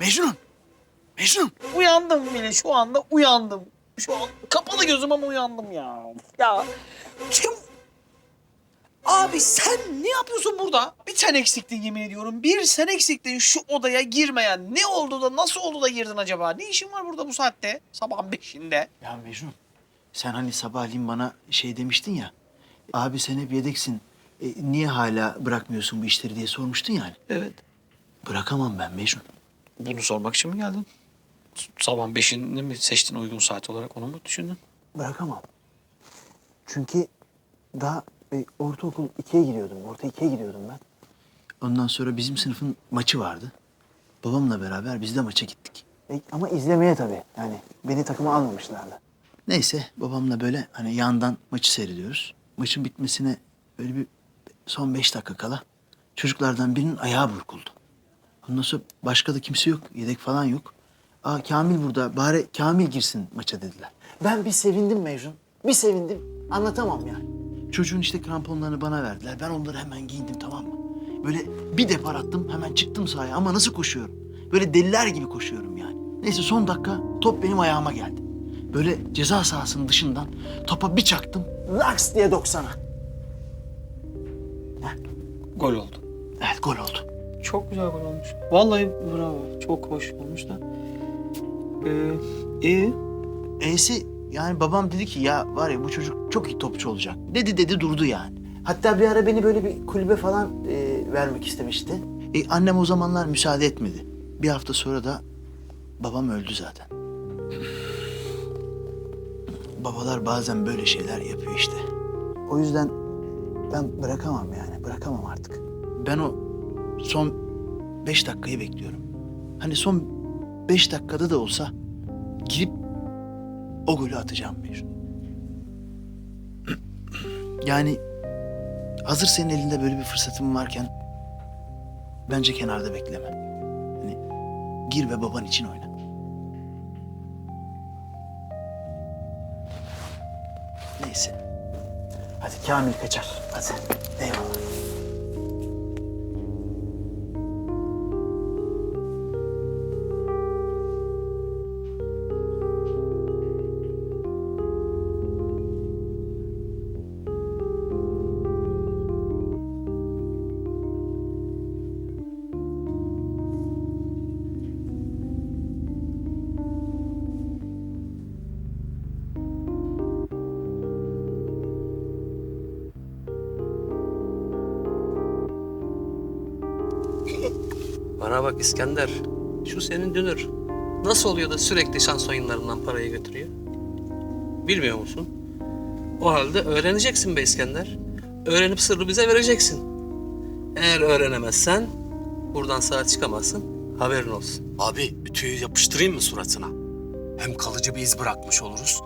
Mecnun. Mecnun. Uyandım bile şu anda uyandım. Şu an kapalı gözüm ama uyandım ya. Ya kim? Abi sen ne yapıyorsun burada? Bir sen eksiktin yemin ediyorum. Bir sen eksiktin şu odaya girmeyen. Ne oldu da nasıl oldu da girdin acaba? Ne işin var burada bu saatte? Sabahın beşinde. Ya Mecnun. Sen hani sabahleyin bana şey demiştin ya. Abi sen hep yedeksin. E, niye hala bırakmıyorsun bu işleri diye sormuştun yani. Evet. Bırakamam ben Mecnun. Bunu sormak için mi geldin? Sabahın beşini mi seçtin uygun saat olarak onu mu düşündün? Bırakamam. Çünkü daha e, ortaokul 2'ye giriyordum. Orta 2'ye giriyordum ben. Ondan sonra bizim sınıfın maçı vardı. Babamla beraber biz de maça gittik. E, ama izlemeye tabii. Yani beni takıma almamışlardı. Neyse babamla böyle hani yandan maçı seyrediyoruz. Maçın bitmesine böyle bir son beş dakika kala çocuklardan birinin ayağı burkuldu. Ondan sonra başka da kimse yok. Yedek falan yok. Aa Kamil burada. Bari Kamil girsin maça dediler. Ben bir sevindim Mecnun. Bir sevindim. Anlatamam yani. Çocuğun işte kramponlarını bana verdiler. Ben onları hemen giyindim tamam mı? Böyle bir depar attım hemen çıktım sahaya ama nasıl koşuyorum? Böyle deliler gibi koşuyorum yani. Neyse son dakika top benim ayağıma geldi. Böyle ceza sahasının dışından topa bir çaktım. Laks diye 90'a. Gol oldu. Evet gol oldu. Çok güzel gol olmuş. Vallahi bravo. Çok hoş olmuş da. Ee, iyi. E'si yani babam dedi ki ya var ya bu çocuk çok iyi topçu olacak. Dedi dedi durdu yani. Hatta bir ara beni böyle bir kulübe falan e, vermek istemişti. E, annem o zamanlar müsaade etmedi. Bir hafta sonra da babam öldü zaten. Babalar bazen böyle şeyler yapıyor işte. O yüzden ben bırakamam yani. Bırakamam artık. Ben o son beş dakikayı bekliyorum. Hani son beş dakikada da olsa girip o golü atacağım bir. Yani hazır senin elinde böyle bir fırsatın varken bence kenarda bekleme. Hani gir ve baban için oyna. Neyse. Hadi Kamil kaçar. Hadi. Eyvallah. Bana bak İskender. Şu senin dünür. Nasıl oluyor da sürekli şans oyunlarından parayı götürüyor? Bilmiyor musun? O halde öğreneceksin be İskender. Öğrenip sırrı bize vereceksin. Eğer öğrenemezsen buradan sağ çıkamazsın. Haberin olsun. Abi ütüyü yapıştırayım mı suratına? Hem kalıcı bir iz bırakmış oluruz.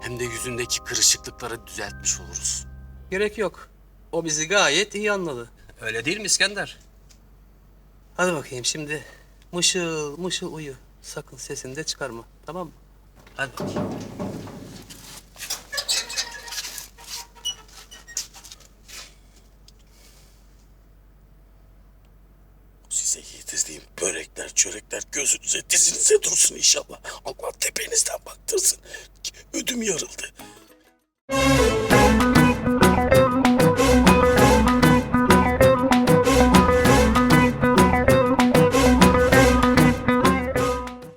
Hem de yüzündeki kırışıklıkları düzeltmiş oluruz. Gerek yok. O bizi gayet iyi anladı. Öyle değil mi İskender? Hadi bakayım şimdi mışıl mışıl uyu. Sakın sesini de çıkarma. Tamam mı? Hadi. Size yedirdiğim börekler, çörekler gözünüze, dizinize dursun inşallah. Allah tepenizden baktırsın. Ödüm yarıldı.